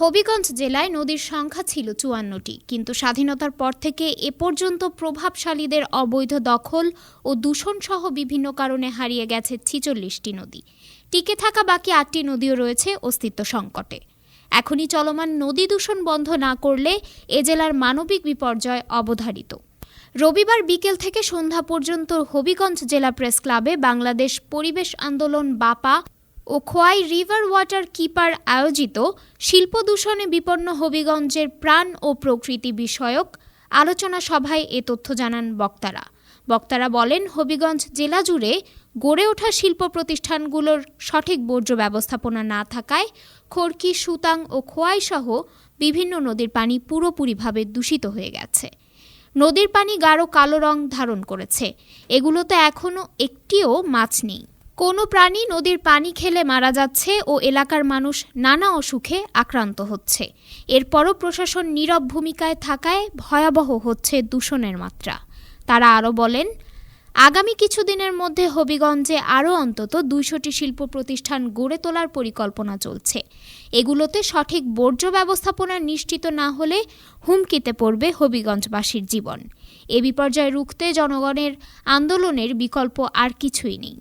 হবিগঞ্জ জেলায় নদীর সংখ্যা ছিল চুয়ান্নটি। কিন্তু স্বাধীনতার পর থেকে এ পর্যন্ত প্রভাবশালীদের অবৈধ দখল ও দূষণসহ বিভিন্ন কারণে হারিয়ে গেছে ছিচল্লিশটি নদী। টিকে থাকা বাকি আটটি নদীও রয়েছে অস্তিত্ব সংকটে। এখনই চলমান নদী দূষণ বন্ধ না করলে এ জেলার মানবিক বিপর্যয় অবধারিত। রবিবার বিকেল থেকে সন্ধ্যা পর্যন্ত হবিগঞ্জ জেলা প্রেস ক্লাবে বাংলাদেশ পরিবেশ আন্দোলন বাপা ও খোয়াই রিভার ওয়াটার কিপার আয়োজিত শিল্প দূষণে বিপন্ন হবিগঞ্জের প্রাণ ও প্রকৃতি বিষয়ক আলোচনা সভায় এ তথ্য জানান বক্তারা। বক্তারা বলেন, হবিগঞ্জ জেলা জুড়ে গড়ে ওঠা শিল্প প্রতিষ্ঠানগুলোর সঠিক বর্জ্য ব্যবস্থাপনা না থাকায় খড়কি, সুতাং ও খোয়াই সহ বিভিন্ন নদীর পানি পুরোপুরিভাবে দূষিত হয়ে গেছে। নদীর পানি গাঢ় কালো রং ধারণ করেছে। এগুলোতে এখনও একটিও মাছ নেই। কোনো প্রাণী নদীর পানি খেলে মারা যাচ্ছে ও এলাকার মানুষ নানা অসুখে আক্রান্ত হচ্ছে। এরপরও প্রশাসন নীরব ভূমিকায় থাকায় ভয়াবহ হচ্ছে দূষণের মাত্রা। তারা আরও বলেন, আগামী কিছুদিনের মধ্যে হবিগঞ্জে আরও অন্তত দুইশোটি শিল্প প্রতিষ্ঠান গড়ে তোলার পরিকল্পনা চলছে। এগুলোতে সঠিক বর্জ্য ব্যবস্থাপনা নিশ্চিত না হলে হুমকিতে পড়বে হবিগঞ্জবাসীর জীবন। এ বিপর্যয় রুখতে জনগণের আন্দোলনের বিকল্প আর কিছুই নেই।